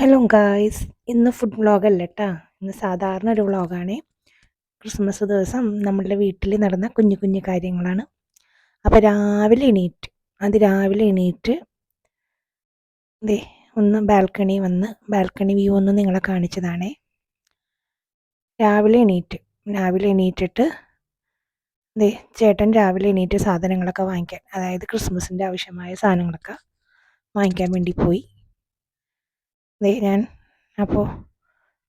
Hello guys ഇന്ന് food വ്ളോഗല്ല കേട്ടോ ഇന്ന് സാധാരണ ഒരു വ്ളോഗാണ് ക്രിസ്മസ് ദിവസം നമ്മളുടെ വീട്ടിൽ നടന്ന കുഞ്ഞു കുഞ്ഞു കാര്യങ്ങളാണ്. അപ്പോൾ രാവിലെ എണീറ്റ് അത് രാവിലെ എണീറ്റ് ദേ ഒന്ന് ബാൽക്കണി വന്ന് ബാൽക്കണി വ്യൂ ഒന്ന് നിങ്ങളെ കാണിച്ചതാണേ. രാവിലെ എണീറ്റ് രാവിലെ എണീറ്റിട്ട് ദേ ചേട്ടൻ രാവിലെ എണീറ്റ് സാധനങ്ങളൊക്കെ വാങ്ങിക്കാൻ അതായത് ക്രിസ്മസിന്റെ ആവശ്യമായ സാധനങ്ങളൊക്കെ വാങ്ങിക്കാൻ വേണ്ടി പോയി. ദേ ഞാൻ അപ്പോൾ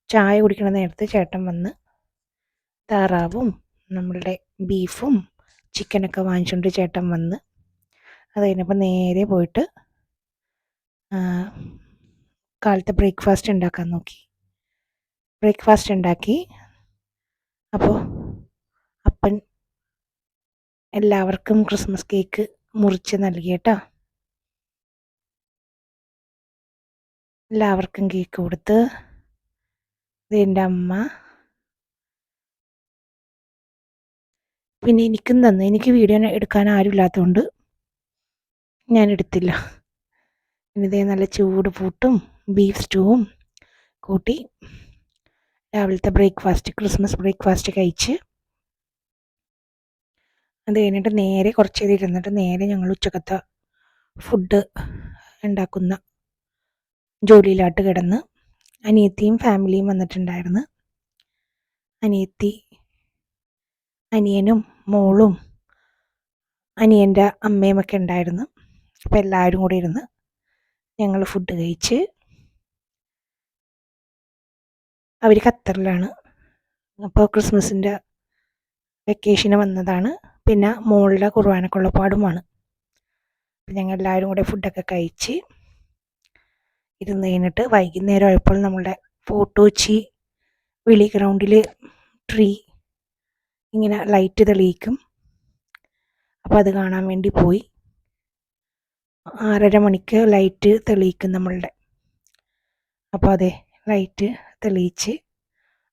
ചായ കുടിക്കണ നേരത്ത് ചേട്ടൻ വന്ന് താറാവും നമ്മളുടെ ബീഫും ചിക്കനൊക്കെ വാങ്ങിച്ചുകൊണ്ട് ചേട്ടൻ വന്ന് അത് കഴിഞ്ഞപ്പോൾ നേരെ പോയിട്ട് കാലത്തെ ബ്രേക്ക്ഫാസ്റ്റ് ഉണ്ടാക്കാൻ നോക്കി. ബ്രേക്ക്ഫാസ്റ്റ് ഉണ്ടാക്കി. അപ്പോൾ അപ്പൻ എല്ലാവർക്കും ക്രിസ്മസ് കേക്ക് മുറിച്ച് നൽകി എല്ലാവർക്കും കേക്ക് കൊടുത്ത് എന്റെ അമ്മ. പിന്നെ എനിക്കും തന്നു. എനിക്ക് വീഡിയോ എടുക്കാൻ ആരും ഇല്ലാത്തതുകൊണ്ട് ഞാൻ എടുത്തില്ല. ഇതേ നല്ല ചൂട് പൂട്ടും ബീഫ് സ്റ്റൂവും കൂട്ടി രാവിലത്തെ ബ്രേക്ക്ഫാസ്റ്റ് ക്രിസ്മസ് ബ്രേക്ക്ഫാസ്റ്റ് കഴിച്ച് അത് കഴിഞ്ഞിട്ട് നേരെ കുറച്ച് ഇരുന്നിട്ട് നേരെ ഞങ്ങൾ ഉച്ചക്കത്തെ ഫുഡ് ഉണ്ടാക്കുന്ന ജോലിയിലാട്ട് കിടന്ന് അനിയത്തിയും ഫാമിലിയും വന്നിട്ടുണ്ടായിരുന്നു. അനിയത്തി അനിയനും മോളും അനിയന്റെ അമ്മയുമൊക്കെ ഉണ്ടായിരുന്നു. അപ്പം എല്ലാവരും കൂടി ഇരുന്ന് ഞങ്ങൾ ഫുഡ് കഴിച്ച് അവർ ഖത്തറിലാണ്. അപ്പോൾ ക്രിസ്മസിന്റെ വെക്കേഷന് വന്നതാണ്. പിന്നെ മോളുടെ കുർബാനക്കുള്ളപ്പാടുമാണ് ഞങ്ങൾ എല്ലാവരും കൂടെ ഫുഡൊക്കെ കഴിച്ച് ഇരുന്ന് കഴിഞ്ഞിട്ട് വൈകുന്നേരം ആയപ്പോൾ നമ്മളുടെ ഫോട്ടോച്ചി വിളി ഗ്രൗണ്ടിൽ ട്രീ ഇങ്ങനെ ലൈറ്റ് തെളിയിക്കും. അപ്പോൾ അത് കാണാൻ വേണ്ടി പോയി. ആറര മണിക്ക് ലൈറ്റ് തെളിയിക്കും നമ്മളുടെ. അപ്പോൾ അതെ ലൈറ്റ് തെളിയിച്ച്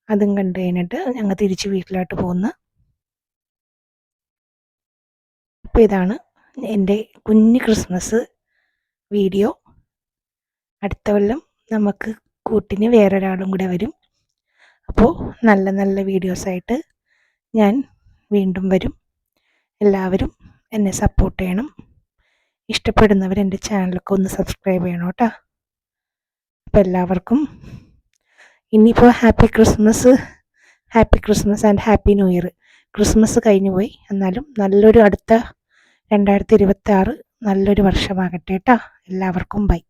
അതും കണ്ടു കഴിഞ്ഞിട്ട് ഞങ്ങൾ തിരിച്ച് വീട്ടിലോട്ട് പോകുന്ന. അപ്പോൾ ഇതാണ് എന്റെ കുഞ്ഞ് ക്രിസ്മസ് വീഡിയോ അടുത്ത കൊല്ലം നമുക്ക് കൂട്ടിന് വേറൊരാളും കൂടെ വരും. അപ്പോൾ നല്ല നല്ല വീഡിയോസായിട്ട് ഞാൻ വീണ്ടും വരും. എല്ലാവരും എന്നെ സപ്പോർട്ട് ചെയ്യണം. ഇഷ്ടപ്പെടുന്നവർ എന്റെ ചാനലൊക്കെ ഒന്ന് സബ്സ്ക്രൈബ് ചെയ്യണം കേട്ടോ. അപ്പോൾ എല്ലാവർക്കും ഇനിയിപ്പോൾ happy Christmas happy Christmas and happy new year Christmas കഴിഞ്ഞു പോയി. എന്നാലും നല്ലൊരു അടുത്ത രണ്ടായിരത്തി ഇരുപത്തി ആറ് നല്ലൊരു വർഷമാകട്ടെ കേട്ടോ. എല്ലാവർക്കും ബൈ